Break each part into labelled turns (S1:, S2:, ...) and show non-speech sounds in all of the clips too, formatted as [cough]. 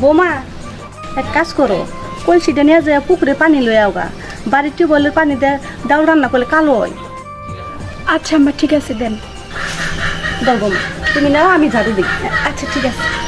S1: বোমা, এক কাজ করো। কলসিটা নিয়ে যায় পুকুরে পানি লয়ে আওগা। বাড়ির টিউবওয়েলের পানিতে ডাউল রান্না করলে কালো হয়।
S2: আচ্ছা আম্মা, ঠিক আছে, দেন।
S1: বোমা তুমি নাও আমি ঝাড়ু দিই।
S2: আচ্ছা ঠিক আছে।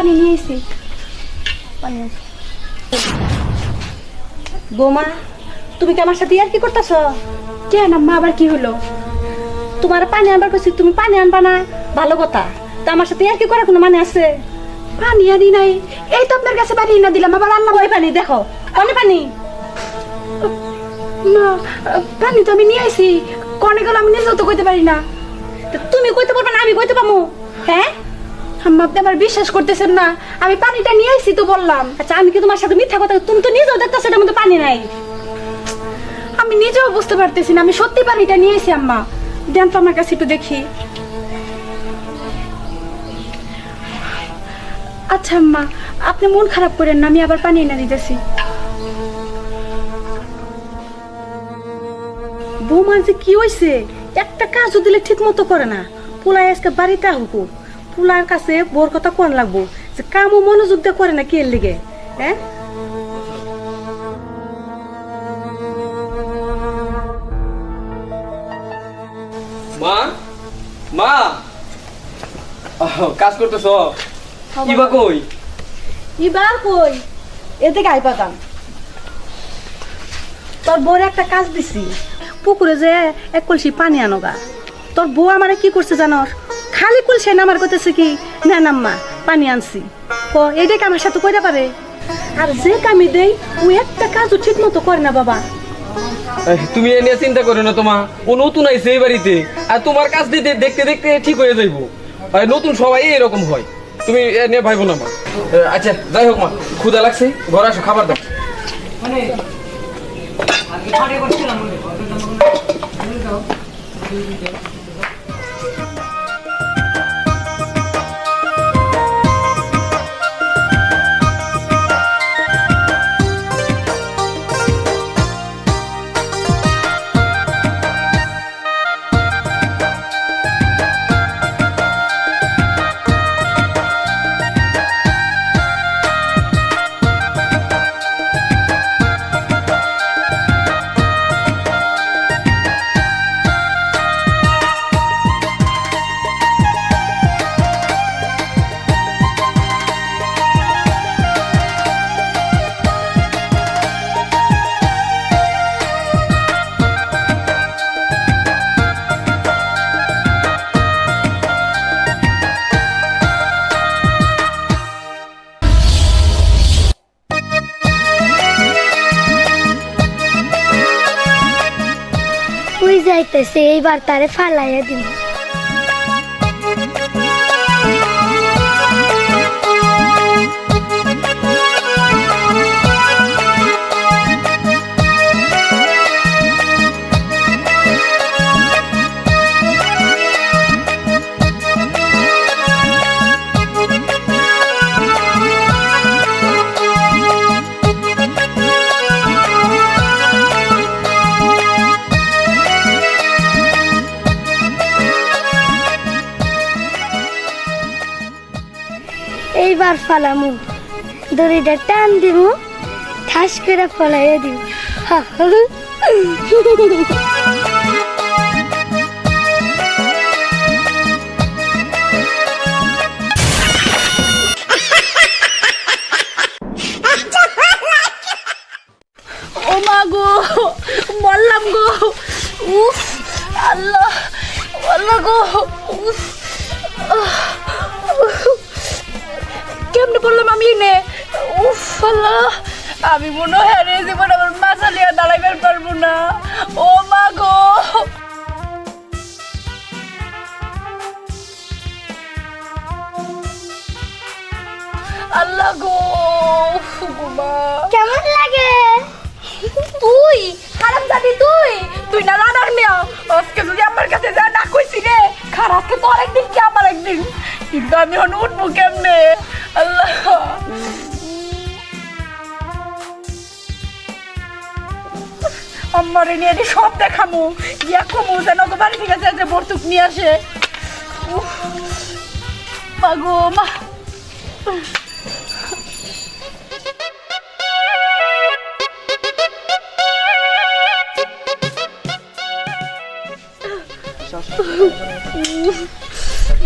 S2: পানি নিয়ে এসেছি
S1: বোমা, তুমি কি আমার সাথে আর কি করতেছ?
S2: কেন আম্মা, আবার কি হলো?
S1: তোমার পানি আনবার কইছি, তুমি পানি আনবা না? ভালো কথা। তা আমার সাথে আর কি করার কোনো মানে আছে?
S2: পানি আনি নাই। এই তো আপনার কাছে পানি না দিলাম, আবার রান্না
S1: ওই পানি, দেখো। পানি পানি?
S2: মা পানি তো আমি নিয়ে আইছি। কনে গেল আমি নিজেও তো কইতে পারি না।
S1: তুমি কইতে পারবা না, আমি কইতে পারব হ্যাঁ?
S2: আম্মা, আপনি আমার বিশ্বাস করতেছেন না। আমি পানিটা নিয়ে আইছি তো বললাম।
S1: আচ্ছা আমি কি তোমার সাথে মিথ্যা কথা তুমি তো নিজেও দেখতেছো এটার মধ্যে পানি নাই।
S2: আমি নিজেও বুঝতে পারতেছি না, আমি সত্যি পানিটা নিয়ে এসেছি আম্মা। দেন তো আমার কাছে একটু দেখি। আচ্ছা আম্মা, আপনি মন খারাপ করেন না, আমি আবার পানি এনে দিতেছি।
S1: বৌমার যে কি হয়েছে একটা কাজও দিলে ঠিক মতো করে না। পোলাই আজকে বাড়িতে আহুকু পোলার কাছে বোর কথা কোন লাগবো যে কামও মনোযোগ দিয়ে করে না কি এর লিগে হ্যাঁ
S3: মা মা। কাজ করতেছ? ইবা কই?
S1: এবার কই? এতে গাই পাতাম তোর বউর একটা কাজ দিছি। পুকুরে যে এক কলসি পানি আনোগা। তোর বউ আমারে কি করছে জানস? খালি কুলছে নামার করতেছে কি? না নাম্মা পানি আনছি। ও এইটাকে আমার সাথে কইরা পারে আর যে কামি দেই ও একটা কাজও ঠিক মতো করে না বাবা।
S3: তুমি এ নিয়ে চিন্তা করো না তোমা ও নতুন আইছে এই বাড়িতে আর তোমার কাজ দিতে দেখতে দেখতে ঠিক হয়ে যাইব। আর নতুন সবাই এরকম হয়। তুমি এ নিয়ে ভাইবো না মা। আচ্ছা যাই হোক মা ক্ষুধা লাগছে। ঘর আসো খাবার দাও।
S4: মানে এইবার তারে ফালাইয়া দিল এইবার ফালামু। দড়িটা টান দিব ঠাস করে ফলাইয়া দিব
S2: আল্লাহ গো উফ, গো মা
S4: কেমন লাগে?
S2: তুই খারাপ জানি তুই তুই না রানার মেয়া। আজকে যদি আমার কাছে যা না কইছি রে খারাপকে তো আরেকদিন কি আমার একদিন? কিন্তু আমি এখন উঠবো কেমনে? আল্লাহ। আমার নিয়ে এটি সব দেখামু। গিয়া কমু যেন বাড়ি থেকে যায় যে বর্তুক নিয়ে আসে। উফ, মা।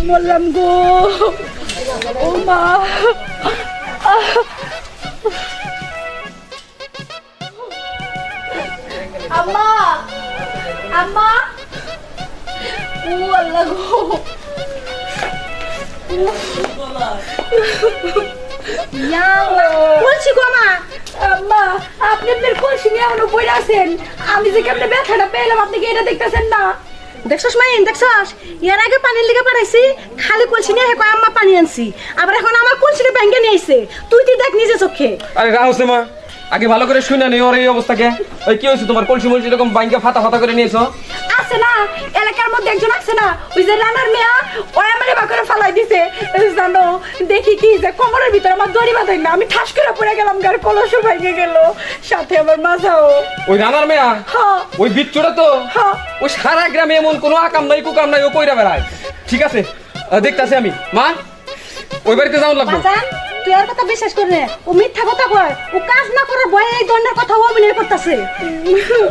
S2: গো মা বললাম গো। ও মা। আম্মা আম্মা। ও আল্লাহ গো।
S1: বলছি গো মা
S2: আম্মা আপনি আপনার কলসি নিয়ে এখনও বই আছেন। আমি যে কেমনে ব্যথাটা পেলাম আপনি কি এটা দেখতেছেন না?
S1: দেখছস মাইন, দেখছস? এর আগে পানির লিগে পাঠাইছি খালি কলসি নিয়ে হে কয়, আম্মা, পানি আনছি। আবার এখন আমার কলসিটা ব্যাংকে নিয়ে আইছে। তুই তুই দেখ নিজে চোখে।
S3: আরে রাহসে মা আগে ভালো করে শুনে নেই ওর এই অবস্থাকে। ওই কি হয়েছে তোমার? কলসি মলসি এরকম ব্যাংকে ফাতা ফাতা করে নিয়েছো?
S2: আছে না এলাকার মধ্যে একজন আছে না ওই যে রানার মেয়া ওই আমার এবার করে ফালাই দিছে। জানো দেখি কি যে কোমরের ভিতরে আমার দড়ি বাঁধাই না আমি ঠাস করে পড়ে গেলাম গার কলসও ভেঙে গেল। সাথে আমার
S3: ওই রানার মেয়া?
S2: হ্যাঁ।
S3: ওই বিচ্ছুটা তো?
S2: হ্যাঁ।
S3: ওই সারা গ্রামে এমন কোনো আকাম নাই কুকাম নাই ও কইরা বেড়ায়। ঠিক আছে দেখতাছি আমি। মা ওই বাড়িতে যাওয়ার লাগবো।
S1: তুই আর কথা বিশ্বাস করে নে ও মিথ্যা কথা কয় ও কাজ না করার ভয়ে এই ধরনের কথা ও অভিনয় করতেছে।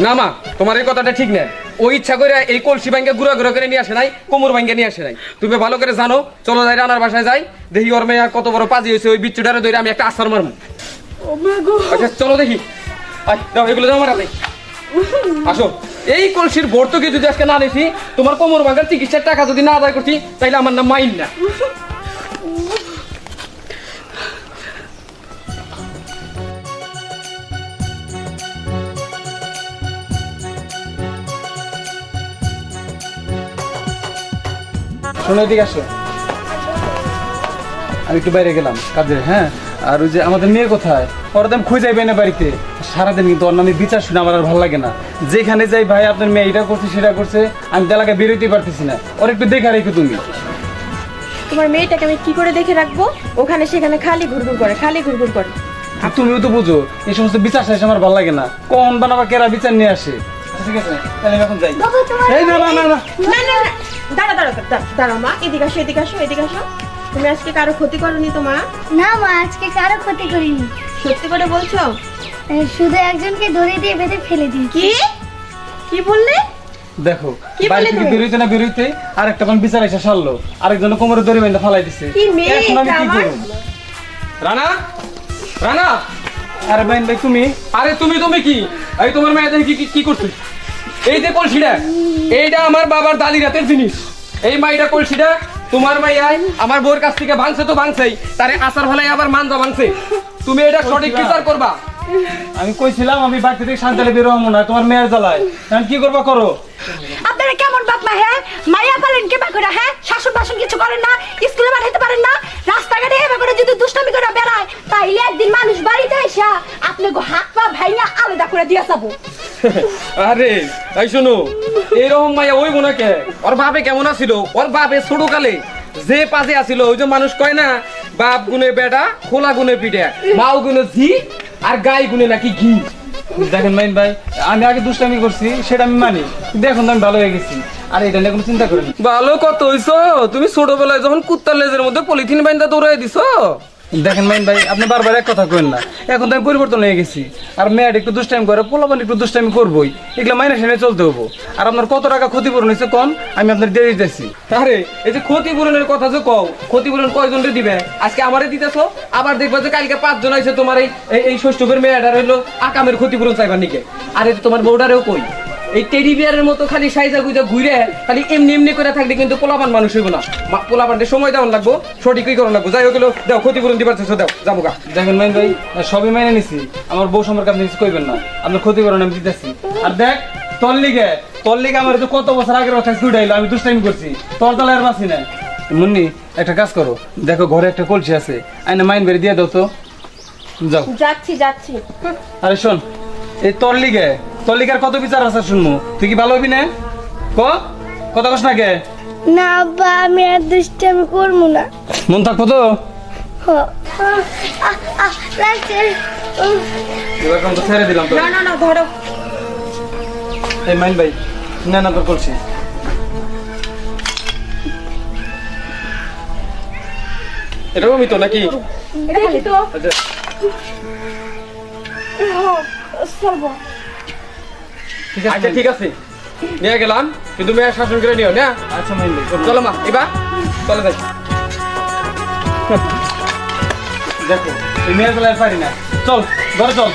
S3: না মা তোমার এই কথাটা ঠিক না। ও ইচ্ছা করে এই কলসি ভাঙ্গে গুড়া গুড়া করে নিয়ে আসে নাই কোমর ভাঙ্গে নিয়ে আসে নাই। তুমি ভালো করে জানো চলো যাই রানার বাসায় যাই দেখি ওর মেয়ে কত বড় পাজি হয়েছে ওই বিচ্ছুটারে ধরে আমি একটা আসার মারবো আচ্ছা চলো দেখি। দাও এগুলো দাও আমার হাতে আসো। এই কলসির ভর্তুকি যদি আজকে না নিছি তোমার কোমর ভাঙ্গার চিকিৎসার টাকা যদি না আদায় করছি তাইলে আমার নাম মাইন। না
S5: শোনো এদিকে আসো। আমি একটু বাইরে গেলাম কাজে হ্যাঁ? আর ওই যে আমাদের মেয়ে কোথায়? ওরা তো আমি খুঁজে যাইবে না বাড়িতে। সারাদিন কিন্তু ওর নামে বিচার শুনে আমার আর ভালো লাগে না। যেখানে যাই ভাই আপনার মেয়ে এটা করছে সেটা করছে আমি তো এলাকায় বেরোতেই পারতেছি না। ওর একটু দেখা রেখো তুমি।
S6: তোমার মেয়েটাকে আমি কি করে দেখে রাখব? ওখানে সেখানে খালি ঘুরঘুর করে খালি ঘুরঘুর করে।
S5: আর তুমিও তো বুঝো এই সমস্ত বিচার শেষ আমার ভালো লাগে না। কোন বানাবা কেরা বিচার নিয়ে আসে? আচ্ছা, ঠিক আছে তাহলে এখন যাই। এই না না। না না
S6: না। দাঁড়া দাঁড়া দাঁড়া, মা এদিকে আসো এদিকে আসো এদিকে আসো। তুমি আজকে কারও ক্ষতি করনি তো মা?
S4: না মা আজকে কারও ক্ষতি করিনি।
S6: সত্যি করে বলছো?
S4: শুধু একজনকে দড়ি দিয়ে বেঁধে ফেলে দিয়েছি।
S6: কি? কি বললে?
S5: দেখো বাড়ি থেকে বেরোইতে না বেরোইতে আরেকটা কোন বিচার এসে সারলো। আরেকজন কোমরে দড়ি বেঁধে ফালাই দিছে।
S6: কি মেয়ে
S5: এখন আমি কি করব?
S3: রানা? রানা?
S5: আরে বাইন ভাই তুমি?
S3: আরে তুমি তুমি কি? এই তোমার মেয়ে দেখি কি- কি কি করছে এই যে কলসিটা এইটা আমার বাবার দাদি রাতের জিনিস। এই মাইটা কলসিটা তোমার মাইয়াই আমার বউর কাছ থেকে ভাঙছে তো ভাঙছেই তারে আসার ফলে আবার মানজা ভাঙছে। তুমি এটা সঠিক বিচার করবা।
S5: আমি কইছিলাম আমি বাড়ি থেকে শান্তালে বেরোবো না তোমার মেয়ের জ্বালায়। এখন কি করবা করো?
S2: আপনারা
S1: কেমন বাপ মা হ্যাঁ? মাইয়া পালেন কে করে হ্যাঁ? শাসন বাসন কিছু করেন না স্কুলে পাঠাইতে পারেন না রাস্তাঘাটে এভাবে করে যদি দুষ্টামি করে বেড়ায় তাইলে একদিন মানুষ বাড়িতে এসা আপনি গো হাত পা ভাইয়া আলাদা করে দিয়ে যাব। [laughs]
S3: আরে, এই শোনো, এরকম মাইয়া ওই বোনাকে ওর বাপে কেমন আছিল ওর বাপে ছোট কালে যে পাশে আছিল ওই যে মানুষ কয় না, বাপ গুনে বেটা, খোলা গুনে পিঠে, মাও গুনে ঝি আর গাই গুনে নাকি ঘি।
S5: দেখেন মাইন ভাই, আমি আগে দুষ্টামি করছি, সেটা আমি মানি। কিন্তু আমি ভালো হয়ে গেছি। আর এটা নিয়ে কোনো চিন্তা করেন
S3: ভালো কত হইছো। তুমি ছোটবেলায় যখন কুত্তার লেজের মধ্যে পলিথিন বাইন্দা দৌড়াই দিছো?
S5: দেখেন মাইন ভাই, আপনি বারবার এক কথা কেন না। এখন তো আমি পরিবর্তন হয়ে গেছি। আর মেয়ের একটু দুষ্টামি করে, পোলাপান একটু দুষ্টামি করবোই। এগুলো মাইনে সেনে চলতে হব। আর আপনার কত টাকা ক্ষতিপূরণ হয়েছে কম আমি আপনার দিয়ে দিতেছি।
S3: আরে, এই যে ক্ষতিপূরণের কথা যে কও, ক্ষতিপূরণ কয়জন দিবে? আজকে আমারে দিতেছো? আবার দেখবা যে কালকে পাঁচজন আইছে তোমার এই, এই- এই ষষ্ঠকের মেয়েটার হইল আকামের ক্ষতিপূরণ চাইবার নিকে। আরে তোমার বউডারেও কই? এই টেডি বিয়ারের মতো খালি সাইজা গুইজা ঘুরে খালি এমনি এমনি করে থাকলে কিন্তু পোলাপান মানুষ হইব না। পোলাপানকে সময় দেওয়ান লাগবো সঠিকই করান লাগবো। যাই হোক দাও ক্ষতিপূরণ দিবার চেষ্টা দাও যাব গা
S5: দেখেন মাইন ভাই সবই মাইনে নিছি। আমার বউ সম্পর্কে আপনি কিছু কইবেন না। আপনার ক্ষতিপূরণ আমি দিতেছি। আর দেখ তোর লিগে তোর লিগে আমার তো কত বছর আগের কথা ছুটাইলো আমি দুষ্টামি করছি। তোর আর বাঁচি না মুন্নি একটা কাজ করো। দেখো ঘরে একটা কলসি আছে। আইনা মাইন বেরিয়ে দিয়ে দাও তো। যাও।
S6: যাচ্ছি যাচ্ছি।
S5: আরে শোন এই তোর লিগে তোর কত বিচার আছে শুনব? তুই কি ভালো হবি না? ক? কথা কস না কে?
S4: না আব্বা আমি আর দুষ্টামি করব না।
S5: মন থাকব তো?
S4: হ। আহ, আহ, আহ, লাগছে উহ,
S5: এবার তো ছেড়ে দিলাম
S6: না না না ধরো।
S5: এই মাইন ভাই না না তোর কলসি
S3: এরকমই তো নাকি?
S6: দেখি তো
S3: আচ্ছা, আচ্ছা ঠিক আছে। নিয়ে গেলাম কিন্তু মেয়ের শাসন করে নিও না?
S5: আচ্ছা মাইন
S3: চলো মা এবার চলে যাই।
S5: দেখো মেয়ের বেলায় পারি না। চল ঘরে চল।